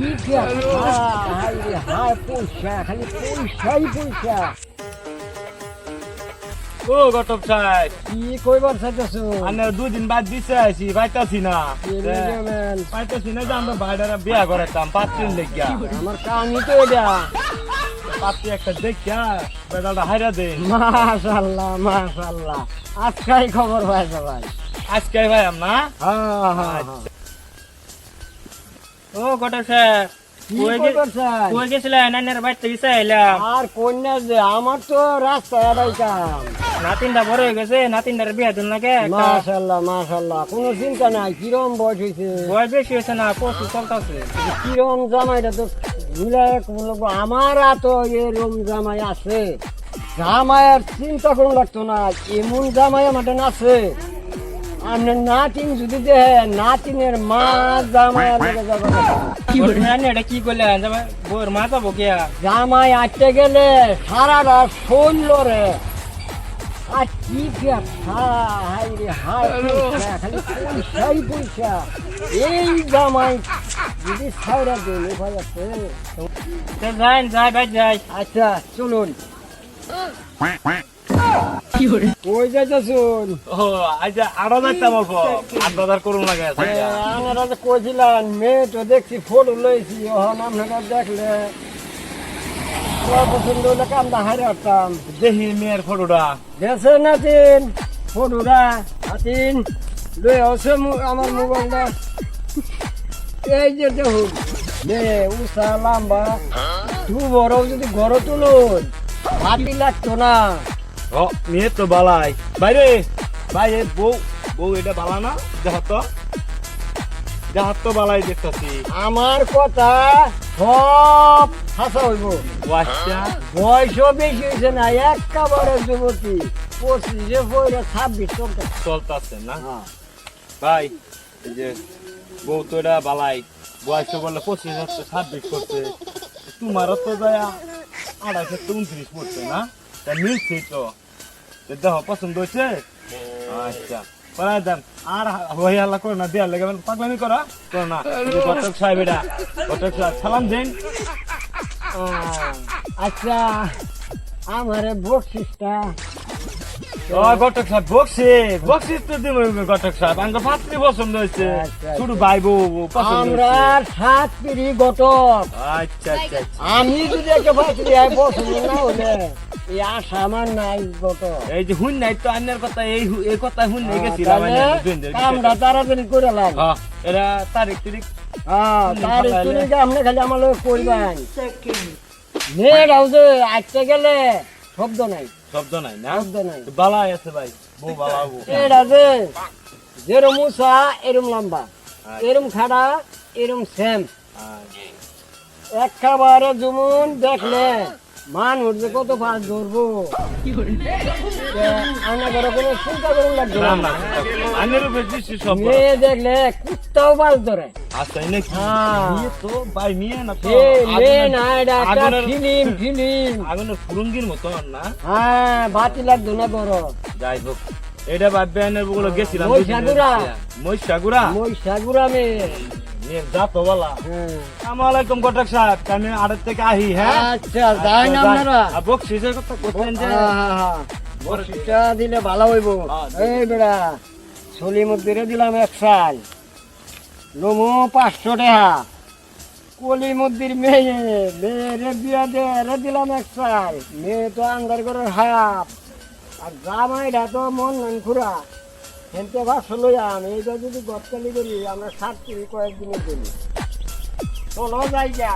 কি হাই পয়সা খালি পয়সাই পয়সা ও সাহেব কি কইবার চাইতেছো আমি দুদিন বাদ দিছে পাইতাছি না পাইতাছি না যে আমরা ভাইডারা বিয়া করাইতাম পাত্রীর লেগিয়া আমার কামই তো এটা পাত্রী একটা দেখিয়া বেদালটা হাইরা দে মাশাল্লাহ মাশাল্লাহ আজকাই খবর পাইছে ভাই আজকে ভাই না হ্যাঁ হ্যাঁ ও গটক সাহেব কি কই গে- কইবার চাই কই গেছিলেন নানের বাড়িতে আর কন্যা যে আমার তো এটাই কাম নাতিনটা বড় হয়ে গেছে নাতিনটার বিয়া নাকি একটা মাশাল্লাহ মাশাল্লাহ। কোনো চিন্তা নাই কিরম বয়স হয়েছে বয়স বেশি হয়েছে না চলতেছে। কিরম জামাইটা তো মিলাই আমার তো এরম জামাই আছে। জামাইয়ের চিন্তা করুন লাগতো না এমন জামাই আমার আছে। আপনার নাতিন যদি দেহে নাতিনের মা লগে যাবে? এটা কি করলেন বউর মা যাব কিয়া জামাই আটতে গেলে সারাটা শৈল রে। আর কি হাই রে হাই পয়সা খালি পয়সাই পয়সা। এই জামাই যদি ছাইরা দিন ভাই আছে। যাই যাই ভাই যাই। আচ্ছা চলুন। কই যাইতেছুন? ও আজ আড়া যাইতাম অল্প আট বাজার করুন লাগে আমরা মেয়ে তো দেখছি ফটো লইছি ওহন আপনারা দেখলে। তোমার পছন্দ হলে কামটা হারে আসতাম দেখি মেয়ের ফটোটা। গেছে ফটোটা? নাতিন লই আছে আমার মোবাইলটা। এই যে দেখুন মেয়ে উষা লাম্বা। দু বড় যদি ঘর তুলুন হাতি লাগতো না। মেয়ে তো বালাই। বাইরে ভাই বউ বউ এটা বালা না? দেখাত দেখাত বালাই দেখতেছি। আমার কথা সব হাসা হইব। আচ্ছা। বয়সও বেশি হয়েছে না একেবারে যুবতী। পঁচিশে পয়লা ছাব্বিশ চলতে চলতেছে না? ভাই এই যে বউ তো এটা বালাই। বয়স বললে পঁচিশ হচ্ছে ছাব্বিশ করছে। তোমারও তো যায় আড়াইশ উনত্রিশ পড়ছে না? তা মিলছে তো। দেখো পছন্দ হয়েছে? আচ্ছা দেন আর হই হাল্লা করো না দেয়ার লেগে পাগলামি করা করো না। ঘটক সাহেব এটা। ঘটক সাহেব সালাম দিন। আচ্ছা আমারে বকশিসটা। ঘটক সাহেব তো দিব ঘটক সাহেব। আমার পাত্রী পছন্দ হয়েছে। আচ্ছা, শুধু ভাই বউ আমরা সাত পিড়ি আচ্ছা আচ্ছা আচ্ছা। আমি যদি একটা পাত্রী আয় পছন্দ না হলে। এই আশা আমার নাই এই যে হুন নাই তো কথা এই এই কথা হুন নাই গেছিলাম তাড়াতাড়ি করে লাগ হ্যাঁ এরা তারিখ তারিখ। হ্যাঁ আপনি খালি আমার লোক করবেন গেলে শব্দ নাই। শব্দ নাই না? শব্দ নাই। তো আছে ভাই বউ বালা বউ। এটা যে যেরম উষা এরম লম্বা। এরম খাড়া এরম সেম। একেবারে জুমুন দেখলে। মানুষ যে কত পাঁচ ধরবো? আনা করে কোনো চিন্তা করুন লাগবে উপরে দৃষ্টি সব মেয়ে দেখলে কুত্তাও পাঁচ ধরে। আচ্ছা এই নাকি? হ্যাঁ। মেয়ে তো ভাই মেয়ে না তো। মেয়ে না এটা একটা ফিলিম ফিলিম। আগুনের ফুরুঙ্গির মতো না? হ্যাঁ বাতি লাগতো না বড়। যাই হোক এটা ভাববে বগুলো গেছিলাম। মহিষাগুড়া। মহিষাগুড়া? মই সাগুরা মেয়ে। মেয়ের জাত সাহেব। আমি আড়ের থেকে আহি হ্যাঁ? আচ্ছা যাই না আপনারা? আর বকশিসের কথা করতেন যে। বড়শিটা দিলে ভালো হইব। এই বেড়া ছলি মধ্যে দিলাম এক সাল। লোমো পাঁচশো টাকা। কলি মন্দির মেয়ে মেয়েরে বিয়া দে এরে দিলাম এক সাল। মেয়ে তো আন্দার করে হাফ। আর জামাইটা তো মন নান খুরা হেনতে হলো আম এইটা যদি গতকালি করি, আমরা সাত করি কয়েকদিনে করি চলো যাই যা